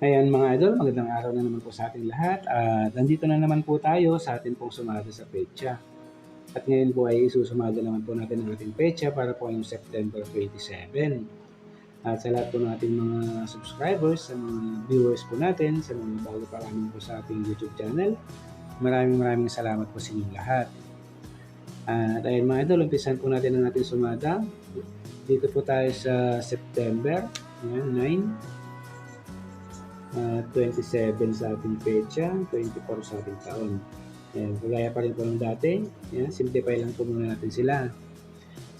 Ayan mga idol, magandang araw na naman po sa ating lahat. At nandito na naman po tayo sa ating pong sumada sa pecha. At ngayon po ay isusumada naman po natin ang ating pecha para po yung September 27. At sa lahat po ng ating mga subscribers, sa mga viewers po natin, sa mga bago pa lamang po sa ating YouTube channel, maraming maraming salamat po sa inyong lahat. At ayun mga idol, umpisan po natin ang ating sumada. Dito po tayo sa September Ayan, 9 uh, 27 sa ating pecha, 24 sa ating taon. Ayan, kagaya pa rin po ng dati. Ayan, simplify lang po muna natin sila.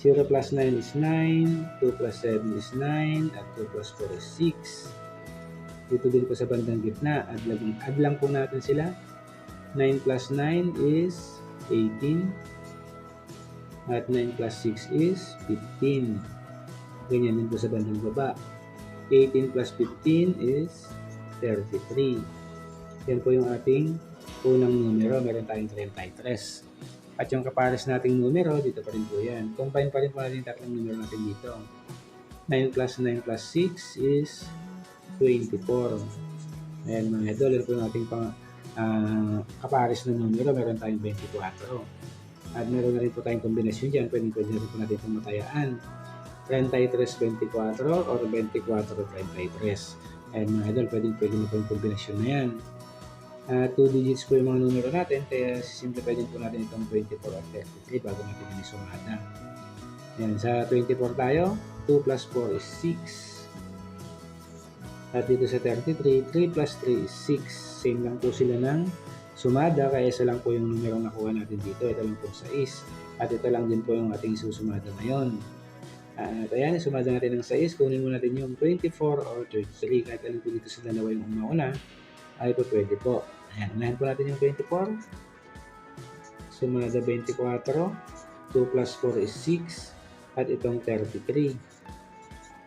0 plus 9 is 9, 2 plus 7 is 9, at 2 plus 4 is 6. Dito din po sa bandang gitna, add lang, add lang po natin sila. 9 plus 9 is 18, at 9 plus 6 is 15. Ganyan din po sa bandang baba. 18 plus 15 is 33. Yan po yung ating unang numero. Meron tayong 33. At yung kapares nating numero, dito pa rin po yan. Combine pa rin po natin yung tatlong numero natin dito. 9 plus 9 plus 6 is 24. Ayan mga idol, yan po yung ating pang, uh, kapares na numero. Meron tayong 24. At meron na rin po tayong kombinasyon dyan. Pwede, pwede na rin po natin itong matayaan. 33-24 or 24-33. Ayan mga idol, pwede, pwede na po kombinasyon na yan. Uh, two digits po yung mga numero natin, kaya simplify din po natin itong 24 at 33 bago natin yung isumada. Ayan, sa 24 tayo, 2 plus 4 is 6. At dito sa 33, 3 plus 3 is 6. Same lang po sila ng sumada, kaya isa lang po yung numero nakuha natin dito. Ito lang po sa is. At ito lang din po yung ating susumada ngayon. At ayan, sumada natin ng 6. Kunin mo natin yung 24 or 33. Kahit alin po dito sa dalawa yung una-una, ay po pwede po. Ayan, unahin po natin yung 24. Sumada 24. 2 plus 4 is 6. At itong 33.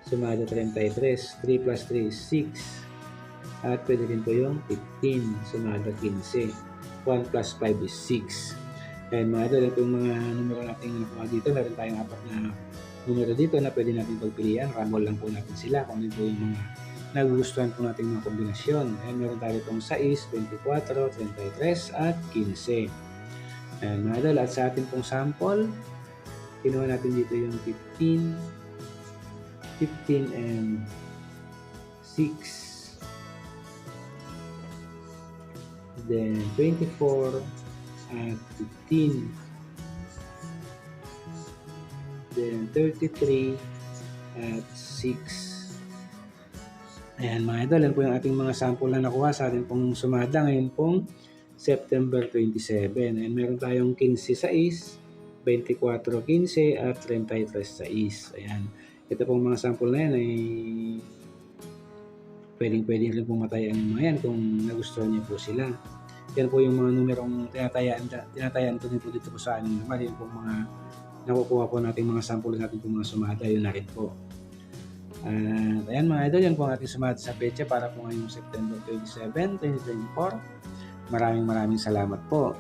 Sumada 33. 3 plus 3 is 6. At pwede rin po yung 15. Sumada 15. 1 plus 5 is 6. Ayan mga idol, ito yung mga numero natin nakuha dito. Meron tayong apat na numero dito na pwede natin pagpilian. Rumble lang po natin sila kung ano po yung mga nagugustuhan po natin mga kombinasyon. Ayan, meron tayo itong 6, 24, 33 at 15. Ayan, mga idol, at sa ating pong sample, kinuha natin dito yung 15, 15 and 6. Then 24 at 15 then 33 at 6. Ayan mga idol, yan po yung ating mga sample na nakuha sa ating pong sumada ngayon pong September 27. Ayan, meron tayong 15 sa is, 24 15 at 33 sa is. Ayan, ito pong mga sample na yan ay pwedeng pwedeng rin pong matayan yung mga yan kung nagustuhan niyo po sila. Yan po yung mga numerong tinatayaan, tinatayaan ko din po dito po sa amin naman. Yan po mga nakukuha po natin mga sample natin po mga sumada, yun na rin po. At ayan mga idol, yan po ang ating sumada sa pecha para po ngayong September 27, 2024. Maraming maraming salamat po.